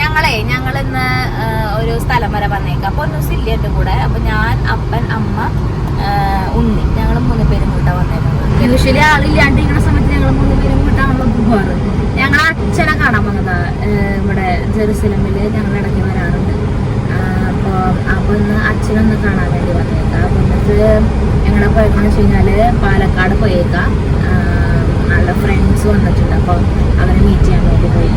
ഞങ്ങളെ ഞങ്ങൾ ഇന്ന് ഒരു സ്ഥലം വരെ വന്നേക്കാം. അപ്പൊ ഒന്ന് സില്ലിയുടെ കൂടെ. അപ്പൊ ഞാൻ അപ്പൻ അമ്മ ഉണ്ണി. ഞങ്ങൾ മൂന്ന് പേരും കൂട്ടാ വന്നേക്കുന്നത് യൂഷ്വലി ആളില്ലാണ്ടിരിക്കുന്ന സമയത്ത് ഞങ്ങൾ മൂന്ന് പേരും കൂട്ടാണല്ലോ പോവാറ്. ഞങ്ങൾ അച്ഛനെ കാണാൻ വന്നതാ ഇവിടെ ജെറുസലമിൽ ഞങ്ങൾ ഇടയ്ക്ക് വരാറുണ്ട്. അപ്പോൾ അപ്പോൾ ഒന്ന് അച്ഛനൊന്ന് കാണാൻ വേണ്ടി വന്നേക്കാം. അപ്പോൾ എന്നിട്ട് ഞങ്ങളെ പോയെന്ന് വെച്ച് കഴിഞ്ഞാൽ പാലക്കാട് പോയേക്കാം. ആ, ഫ്രണ്ട്സ് വന്നിട്ടുണ്ട്. അപ്പോൾ അവരെ മീറ്റ് ചെയ്യാൻ വേണ്ടി പോയി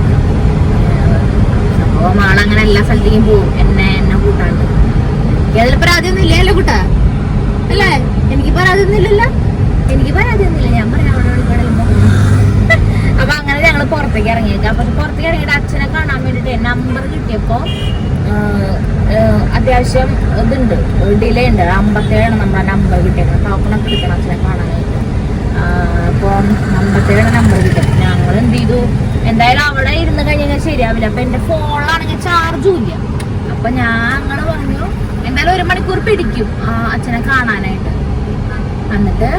സംഭവം ആളങ്ങനെ എല്ലാ സ്ഥലത്തേക്കും പോവും. എന്നെ എന്നെ കൂട്ടാണ്ട്. അതിൽ പരാതിയൊന്നും ഇല്ലല്ലോ കൂട്ടാ? അല്ലേ? എനിക്ക് പരാതിയൊന്നും ഇല്ലല്ലോ എനിക്ക് പരാതിയൊന്നുമില്ല. ഞാൻ പറയാം അപ്പൊ അങ്ങനെ ഞങ്ങൾ പുറത്തേക്ക് ഇറങ്ങിയേക്കാം. അപ്പൊ പുറത്തേക്ക് ഇറങ്ങിയിട്ട് അച്ഛനെ കാണാൻ വേണ്ടിട്ട് നമ്പർ കിട്ടിയപ്പോ അത്യാവശ്യം ഇതുണ്ട്. ഡിലേ ഉണ്ട്. അമ്പത്തേഴാണ് നമ്മളെ നമ്പർ കിട്ടിയത് ടോക്കണൊക്കെ കിട്ടണം അച്ഛനെ ആഹ്, അപ്പം അമ്പത്തേഴാണ് നമ്പർ കിട്ടും. ഞങ്ങൾ എന്ത് ചെയ്തു? എന്തായാലും അവിടെ ഇരുന്ന് കഴിഞ്ഞാൽ ശരിയാവില്ല. അപ്പൊ എന്റെ ഫോണിലാണെങ്കിൽ ചാർജും ഇല്ല. അപ്പൊ ഞാൻ അങ്ങനെ പറഞ്ഞു എന്തായാലും ഒരു മണിക്കൂർ പിടിക്കും ആ, അച്ഛനെ കാണാനായിട്ട്. എന്നിട്ട്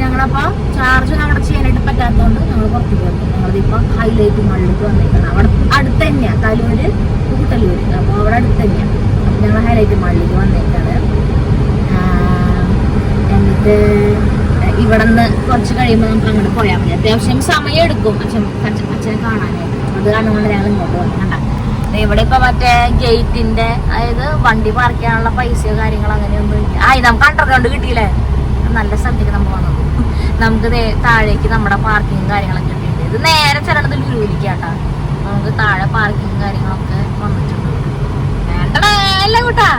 ഞങ്ങളപ്പോ ചാർജ് അവിടെ ചെയ്യാനായിട്ട് പറ്റാത്തതുകൊണ്ട് ഞങ്ങൾ പുറത്തേക്ക് പോയി. ഞങ്ങളിപ്പോ ഹൈലൈറ്റ് മള്ളിക്ക് വന്നേക്കണം. അവിടെ അടുത്ത് തന്നെയാ കലൂര് കൂട്ടല്ലൂര് അപ്പൊ അവിടെ അടുത്ത് തന്നെയാണ് അപ്പൊ ഞങ്ങൾ ഹൈലൈറ്റ് മള്ളിക്ക് വന്നേക്കാണ്. എന്നിട്ട് ഇവിടെ നിന്ന് കുറച്ച് കഴിയുമ്പോൾ നമുക്ക് അങ്ങോട്ട് പോയാൽ മതി. അത്യാവശ്യം സമയം എടുക്കും അച്ഛൻ അച്ഛനെ കാണാനായിട്ട് അത് കാരണം ഞങ്ങൾ ഇങ്ങോട്ട് വന്നു കണ്ട ദേ ഇവിടെ ഇപ്പൊ മറ്റേ ഗേറ്റിന്റെ അതായത് വണ്ടി പാർക്ക് ചെയ്യാനുള്ള പൈസയോ കാര്യങ്ങളോ അങ്ങനെയൊന്നും ഇല്ല. ആ ഇത് നമുക്ക് അണ്ടർഗ്രൗണ്ട് കിട്ടിയില്ലേ? നല്ല സ്ഥലത്തേക്ക് നമ്മൾ വന്നത്. നമുക്ക് താഴേക്ക് നമ്മുടെ പാർക്കിങ് കാര്യങ്ങളൊക്കെ കിട്ടിയിട്ടുണ്ട്. ഇത് നേരെ ചെല്ലണത് ലുലുവിലിക്കാട്ടാ. നമുക്ക് താഴെ പാർക്കിങ് കാര്യങ്ങളൊക്കെ വന്നിട്ടുണ്ട്. അല്ലേ കൂട്ടാ.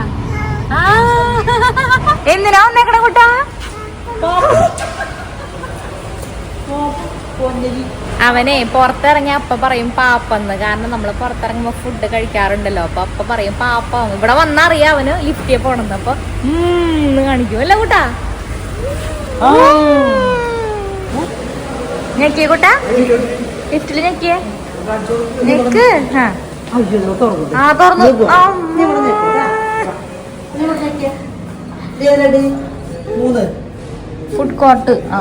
എന്തിനാ വന്നേക്കണ കൂട്ടാ? അവനെ പുറത്തിറങ്ങിയ അപ്പ പറയും പാപ്പെന്ന്. കാരണം നമ്മൾ പുറത്തിറങ്ങുമ്പോ ഫുഡ് കഴിക്കാറുണ്ടല്ലോ. അപ്പൊ അപ്പ പറയും പാപ്പ. ഇവിടെ വന്നറിയാം അവന് ലിഫ്റ്റിയെ പോണെന്ന്. അപ്പൊ ഉം കാണിക്കും. അല്ല കൂട്ടാ? ഞെക്കിയ കൂട്ടാ? ലിഫ്റ്റിൽ ഞെക്കിയേ? ഞെക്ക്? ആ. തുറന്നു. ഫുഡ് കോർട്ട് ആ.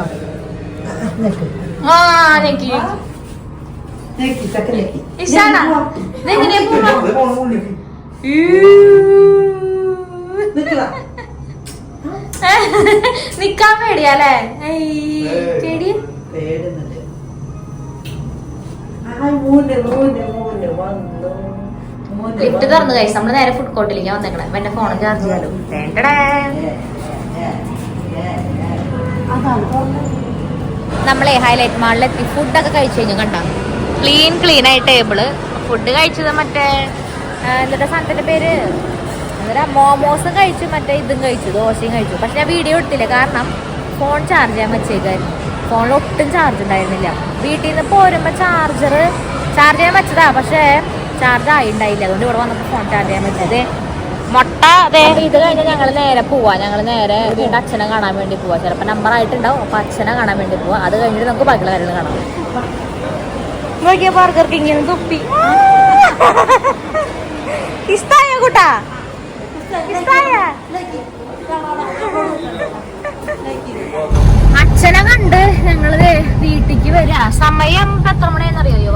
നിക്കാൻ പേടിയാലേ പേടി? ലിഫ്റ്റ് തുറന്നു കഴിച്ചു നമ്മൾ നേരെ ഫുഡ് കോർട്ടിലേക്ക് വന്നേക്കണേ. എന്റെ ഫോണും ചാർജ് ചെയ്യാലോ. വേണ്ടടേ നമ്മളെ ഹൈലൈറ്റ് മാളിലെത്തി ഫുഡൊക്കെ കഴിച്ചു കഴിഞ്ഞു കണ്ട? ക്ലീൻ ക്ലീൻ ആയി ടേബിൾ ഫുഡ് കഴിച്ചത് മറ്റേ എന്താ സാധനത്തിന്റെ പേര്? എന്നിട്ട് മോമോസും കഴിച്ചു മറ്റേ ഇതും കഴിച്ചു ദോശയും കഴിച്ചു. പക്ഷെ ഞാൻ വീഡിയോ എടുത്തില്ല കാരണം ഫോൺ ചാർജ് ചെയ്യാൻ വെച്ചേക്കായിരുന്നു. ഫോണിൽ ഒട്ടും ചാർജ് ഉണ്ടായിരുന്നില്ല. വീട്ടിൽ നിന്ന് പോരുമ്പോൾ ചാർജർ ചാർജ് ചെയ്യാൻ വെച്ചതാ. പക്ഷേ ചാർജ് ആയി ഉണ്ടായില്ല അതുകൊണ്ട് ഇവിടെ വന്നപ്പോൾ ഫോൺ ചാർജ് ചെയ്യാൻ വെച്ചത്. മുട്ട അതെ. ഇത് കഴിഞ്ഞ് ഞങ്ങൾ നേരെ പോവാ. ഞങ്ങൾ നേരെ വീണ്ടും അച്ഛനെ കാണാൻ വേണ്ടി പോവാ. ചിലപ്പോൾ നമ്പർ ആയിട്ടുണ്ടാവും. അപ്പൊ അച്ഛനെ കാണാൻ വേണ്ടി പോവാ. അത് കഴിഞ്ഞിട്ട് നമുക്ക് ബാക്കിയുള്ള കാര്യങ്ങൾ കാണാം. നോക്കിയ ബർഗർ കിങ്ങിന് തുപ്പി. ഇഷ്ടായ കൂട്ടാ? അച്ഛനെ കണ്ട് ഞങ്ങൾ വീട്ടിക്ക് വരാ. സമയം എത്ര മണിയെന്നറിയോ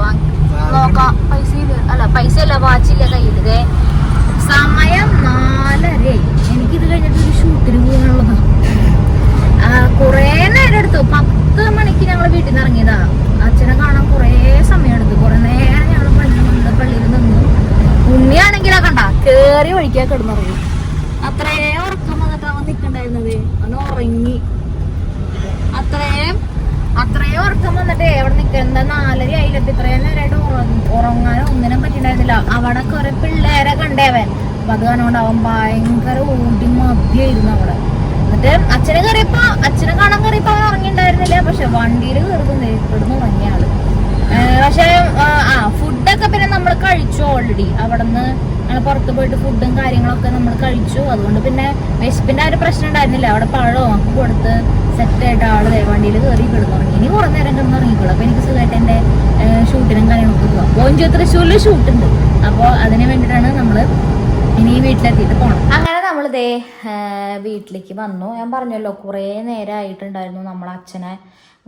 നോക്കാം. പൈസ അല്ല പൈസ അല്ല വാച്ചില്ല കയ്യിൽ. സമയം നാലര എനിക്കിത് കഴിഞ്ഞിട്ട് ഒരു ഷൂട്ടിന് പോകാനുള്ളതാണ് കുറേ നേരം എടുത്തു. പത്ത് മണിക്ക് ഞങ്ങൾ വീട്ടിൽ നിന്ന് ഇറങ്ങിയതാ. അച്ഛനെ കാണാൻ കുറേ സമയം എടുത്തു. കുറെ നേരം ഞങ്ങൾ പള്ളിയിൽ നിന്ന് പള്ളിയിൽ നിന്നു. ഉണ്ണിയാണെങ്കിലാ കണ്ട. കേറി വഴിക്കാ കിടന്നുറങ്ങി. അത്രേ ഉറക്കം വന്നിട്ട് അവൻ നിൽക്കണ്ടായിരുന്നത് അവൻ ഉറങ്ങി. അത്രയും അത്രയും ഉറക്കം വന്നിട്ട് എവിടെ നിൽക്കുന്നത് നാലര ആയില്ലപ്പോ ഇത്രയും നേരമായിട്ട് ഉറങ്ങ- ഉറങ്ങാനോ ഒന്നിനും പറ്റിണ്ടായിരുന്നില്ല. അവിടെ കുറെ പിള്ളേരെ കണ്ടേവൻ അപ്പൊ അത് കാരണം അവൻ ഭയങ്കര ഊട്ടി മതിയായിരുന്നു അവിടെ. എന്നിട്ട് അച്ഛനെ കയറിയപ്പോ അച്ഛനെ കാണാൻ കയറിയപ്പോ അവൻ ഇറങ്ങിണ്ടായിരുന്നില്ല പക്ഷെ വണ്ടിയിൽ കയറുന്നു ഇവിടുന്ന് ഉറങ്ങിയ പക്ഷെ ആ, ഫുഡൊക്കെ പിന്നെ നമ്മൾ കഴിച്ചു ഓൾറെഡി അവിടെ നിന്ന് പുറത്ത് പോയിട്ട് ഫുഡും കാര്യങ്ങളൊക്കെ നമ്മൾ കഴിച്ചു. അതുകൊണ്ട് പിന്നെ വിശപ്പിന്റെ ഒരു പ്രശ്നം ഉണ്ടായിരുന്നില്ല. അവിടെ പഴവും കൊടുത്ത് സെറ്റ് ആയിട്ട് ആൾ വണ്ടിയിൽ കയറി കിടന്നുറങ്ങി. ഇനി കുറെ നേരം കിടന്നുറങ്ങിക്കോളൂ അപ്പൊ എനിക്ക് സുഖമായിട്ട് എന്റെ ഷൂട്ടിനും കാര്യങ്ങളൊക്കെ പോകാം പോയിഞ്ചു തൃശ്ശൂരിൽ ഷൂട്ട് ഉണ്ട് അപ്പോൾ അതിന് വേണ്ടിട്ടാണ് നമ്മൾ ഇനി വീട്ടിലെത്തിയിട്ട് പോകണം അങ്ങനെ നമ്മൾ ദേ വീട്ടിലേക്ക് വന്നു. ഞാൻ പറഞ്ഞല്ലോ കുറേ നേരം ആയിട്ടുണ്ടായിരുന്നു നമ്മൾ അച്ഛനെ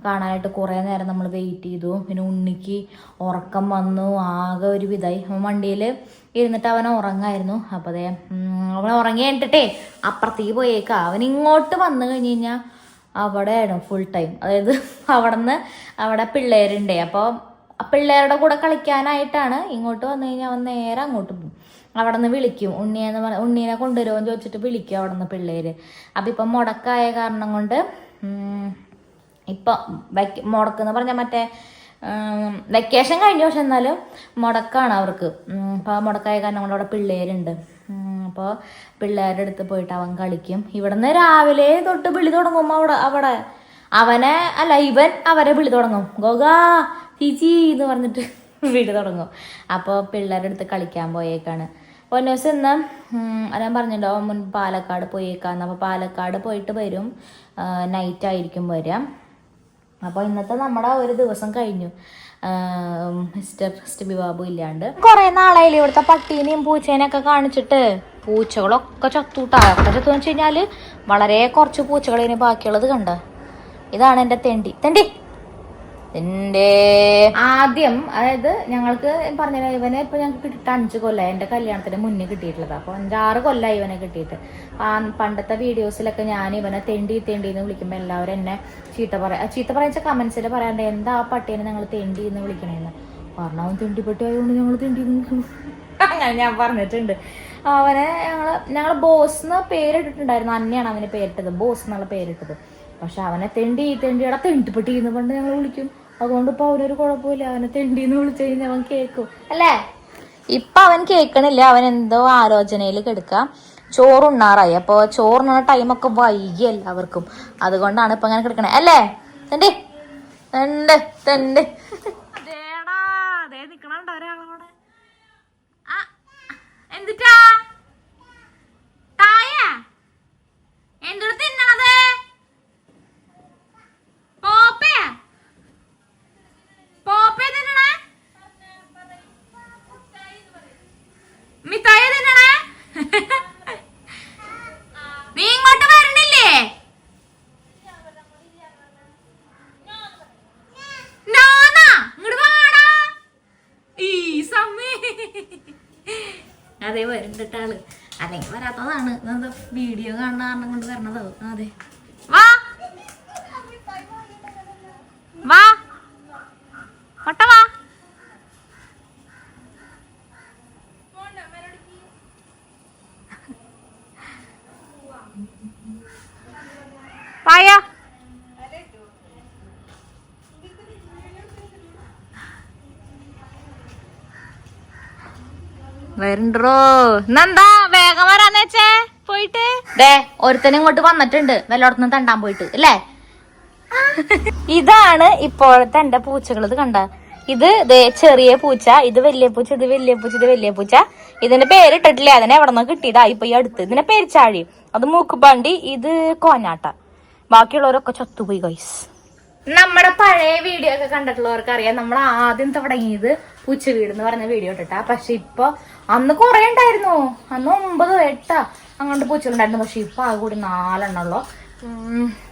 കാണാനായിട്ട്. കുറേ നേരം നമ്മൾ വെയിറ്റ് ചെയ്തു. പിന്നെ ഉണ്ണിക്ക് ഉറക്കം വന്നു. ആകെ ഒരു വിധായി വണ്ടിയിൽ ഇരുന്നിട്ട് അവൻ ഉറങ്ങായിരുന്നു. അപ്പോൾ അതേ അവൻ ഉറങ്ങി കഴിഞ്ഞിട്ടേ അപ്പുറത്തേക്ക് പോയേക്കാം. അവൻ ഇങ്ങോട്ട് വന്നു കഴിഞ്ഞ് കഴിഞ്ഞാൽ അവിടെയാണ് ഫുൾ ടൈം അതായത് അവിടെ നിന്ന് അവിടെ പിള്ളേരുണ്ടേ. അപ്പോൾ പിള്ളേരുടെ കൂടെ കളിക്കാനായിട്ടാണ് ഇങ്ങോട്ട് വന്നു കഴിഞ്ഞാൽ അവൻ നേരെ അങ്ങോട്ട് പോകും. അവിടെ നിന്ന് വിളിക്കും ഉണ്ണിയെന്ന് പറഞ്ഞ ഉണ്ണീനെ കൊണ്ടുവരുമെന്ന് ചോദിച്ചിട്ട് വിളിക്കും അവിടെ നിന്ന് പിള്ളേര്. അപ്പം ഇപ്പം മുടക്കായ കാരണം കൊണ്ട് ഇപ്പം വെക്ക മുടക്കെന്ന് പറഞ്ഞാൽ മറ്റേ വെക്കേഷൻ കഴിഞ്ഞു. പക്ഷെ എന്നാലും മുടക്കാണ് അവർക്ക്. അപ്പം മുടക്കായ കാരണം കൊണ്ട് അവിടെ പിള്ളേരുണ്ട്. അപ്പോൾ പിള്ളേരുടെ അടുത്ത് പോയിട്ട് അവൻ കളിക്കും. ഇവിടുന്ന് രാവിലെ തൊട്ട് വിളി തുടങ്ങും അവിടെ അവിടെ. അവനെ അല്ല ഇവൻ അവരെ വിളി തുടങ്ങും. ഗോഗാ ചീച്ചി എന്ന് പറഞ്ഞിട്ട് വിളി തുടങ്ങും. അപ്പോൾ പിള്ളേരുടെ അടുത്ത് കളിക്കാൻ പോയേക്കാണ്. പൊന്നൂസ് ഇന്ന് ഞാൻ പറഞ്ഞിട്ടുണ്ടാവും മുൻ പാലക്കാട് പോയേക്കാന്ന്. അപ്പോൾ പാലക്കാട് പോയിട്ട് വരും. നൈറ്റ് ആയിരിക്കും വരാം. അപ്പോൾ ഇന്നത്തെ നമ്മുടെ ഒരു ദിവസം കഴിഞ്ഞു. മിസ്റ്റർ ഫസ്റ്റ് ബാബു ഇല്ലാണ്ട്. കുറെ നാളായി ഇവിടുത്തെ പട്ടീനെയും പൂച്ചേനെയൊക്കെ കാണിച്ചിട്ട്. പൂച്ചകളൊക്കെ ചത്തൂട്ടാ. ഒക്കെ ചത്തു വെച്ച് വളരെ കുറച്ച് പൂച്ചകളിന് ബാക്കിയുള്ളത് കണ്ട? ഇതാണ് എന്റെ തെണ്ടി. തെണ്ടി! എന്റെ ആദ്യം അതായത് ഞങ്ങൾക്ക് പറഞ്ഞ ഇവനെ ഇപ്പൊ ഞങ്ങൾക്ക് കിട്ടിയിട്ട് അഞ്ച് കൊല്ലം എന്റെ കല്യാണത്തിന് മുന്നേ കിട്ടിയിട്ടുള്ളത്. അപ്പൊ അഞ്ചാറ് കൊല്ലമായി ഇവനെ കിട്ടിയിട്ട്. പണ്ടത്തെ വീഡിയോസിലൊക്കെ ഞാൻ ഇവനെ തെണ്ടി തെണ്ടി എന്ന് വിളിക്കുമ്പോൾ എല്ലാവരും എന്നെ ചീത്ത പറയാ ചീത്ത പറയുന്ന കമന്റ്സിൽ പറയാണ്ട് എന്താ ആ പട്ടീനെ ഞങ്ങൾ തെണ്ടി എന്ന് വിളിക്കണേന്ന്? കാരണം അവൻ തെണ്ടിപ്പട്ടി ആയതുകൊണ്ട് ഞങ്ങൾ തെണ്ടി അങ്ങനെ ഞാൻ പറഞ്ഞിട്ടുണ്ട്. അവനെ ഞങ്ങൾ ഞങ്ങൾ ബോസ് എന്ന് പേരിട്ടിട്ടുണ്ടായിരുന്നു. അന്നെയാണ് അവന് പേരിട്ടത്. ബോസ് എന്നുള്ള പേരിട്ടത്. പക്ഷെ അവനെ തെണ്ടി തെണ്ടിയുടെ തെണ്ടിപ്പെട്ടി എന്ന് പണ്ട് ഞങ്ങൾ വിളിക്കും അതുകൊണ്ട് ഇപ്പൊ അവനൊരു കുഴപ്പമില്ല. അവനെ തെണ്ടിന്ന് വിളിച്ചു കഴിഞ്ഞാൽ അവൻ കേൾക്കും അല്ലേ? ഇപ്പൊ അവൻ കേൾക്കണില്ല അവൻ എന്തോ ആലോചനയിൽ കിടക്കാം. ചോറുണ്ണാറായി. അപ്പൊ ചോറുണ്ണ ടൈമൊക്കെ വൈകി എല്ലാവർക്കും. അതുകൊണ്ടാണ് ഇപ്പൊ അങ്ങനെ കിടക്കണേ. അല്ലേ? തന്റെ തന്റെ തന്റെ അതേടാ അതേ നിക്കണുണ്ടോ ഒരാളോടെ ആ, എന്തിട്ടാ? അതെ വരുന്നുണ്ട് ആൾ അല്ലെങ്കിൽ വരാത്തതാണ്. എന്താ വീഡിയോ കാണുന്ന കാരണം കൊണ്ട് വരണതാവും അതെ. വാ. വാ. ഒട്ട വാ. വരണ്ടോ? ഇന്നെന്താ? വേഗം വരാന്ന് വെച്ചേ. പോയിട്ട്? ദേ ഒരുത്തനും ഇങ്ങോട്ട് വന്നിട്ടുണ്ട്. വല്ലോടത്തുനിന്ന് തണ്ടാൻ പോയിട്ട് അല്ലേ ഇതാണ് ഇപ്പോഴത്തെ എന്റെ പൂച്ചകൾ. ഇത് കണ്ട? ഇത് ചെറിയ പൂച്ച. ഇത് വലിയ പൂച്ച ഇത് വലിയ പൂച്ച ഇത് വലിയ പൂച്ച. ഇതിന്റെ പേര് ഇട്ടിട്ടില്ല? അതിനെ എവിടെ നിന്ന് കിട്ടിയതാ. ഇപ്പൊ ഈ അടുത്ത്. ഇതിന്റെ പേര് ചാഴി. അത് മൂക്കുപാണ്ടി ഇത് കോഞ്ഞാട്ട. ബാക്കിയുള്ളവരൊക്കെ ചത്തുപോയി ഗൈസ് നമ്മുടെ പഴയ വീഡിയോ ഒക്കെ കണ്ടിട്ടുള്ളവർക്ക് അറിയാം നമ്മൾ ആദ്യം തുടങ്ങിയത് പൂച്ച വീട് എന്ന് പറഞ്ഞ വീഡിയോ ഇട്ടിട്ടാ. പക്ഷെ ഇപ്പൊ അന്ന് കുറെ ഉണ്ടായിരുന്നു. അന്ന് ഒമ്പതോ എട്ടാ അങ്ങോട്ട് പൂച്ചകളുണ്ടായിരുന്നു. പക്ഷെ ഇപ്പൊ ആ കൂടി നാലെണ്ണുള്ളൂ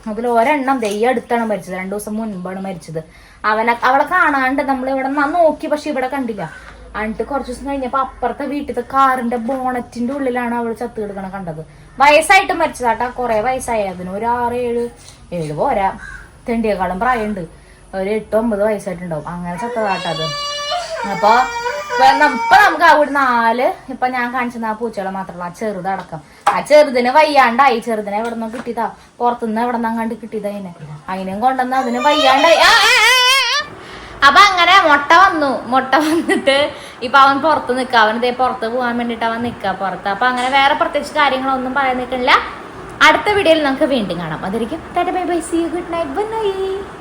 അതിൽ ഒരെണ്ണം ദയ്യ അടുത്താണ് മരിച്ചത്. രണ്ടു ദിവസം മുൻപാണ് മരിച്ചത്. അവനെ അവളെ കാണാണ്ട് നമ്മൾ ഇവിടെ നോക്കി പക്ഷെ ഇവിടെ കണ്ടില്ല. എന്നിട്ട് കുറച്ച് ദിവസം കഴിഞ്ഞപ്പോ അപ്പുറത്തെ വീട്ടിലത്തെ കാറിന്റെ ബോണറ്റിന്റെ ഉള്ളിലാണ് അവൾ ചത്ത് കിടക്കണ കണ്ടത്. വയസ്സായിട്ട് മരിച്ചതാട്ടാ. കുറെ വയസ്സായി അതിന്. ഒരു ആറ് ഏഴ് ഏഴ് പോരാ. തെണ്ടിയേക്കാളും പ്രായമുണ്ട് ഒരു എട്ട് ഒമ്പത് വയസ്സായിട്ടുണ്ടാവും. അങ്ങനെ ചത്തതാട്ടത് അപ്പൊ ഇപ്പൊ നമുക്ക് അവിടെ നാല്. ഇപ്പൊ ഞാൻ കാണിച്ചത് ആ പൂച്ചകളെ മാത്രമല്ല ആ ചെറുതടക്കം ആ ചെറുതിന് വയ്യാണ്ടായി. ചെറുതിനെ എവിടെ നിന്ന് കിട്ടിയതാ. പുറത്തുനിന്ന് എവിടെ നിന്ന് കണ്ട് കിട്ടിയതാ അതിനെ. അതിനെയും കൊണ്ടുവന്ന് അതിന് വയ്യാണ്ടായി. അപ്പൊ അങ്ങനെ മുട്ട വന്നു. മുട്ട വന്നിട്ട് ഇപ്പൊ അവൻ പുറത്ത് നിക്ക. അവൻ ഇതേ പുറത്ത് പോകാൻ വേണ്ടിട്ട് അവൻ നിക്ക പുറത്ത്. അപ്പൊ അങ്ങനെ വേറെ പ്രത്യേകിച്ച് കാര്യങ്ങളൊന്നും പറയാൻ നിൽക്കണില്ല അടുത്ത വീഡിയോയിൽ നമുക്ക് വീണ്ടും കാണാം. അതായിരിക്കും bye bye see good night bye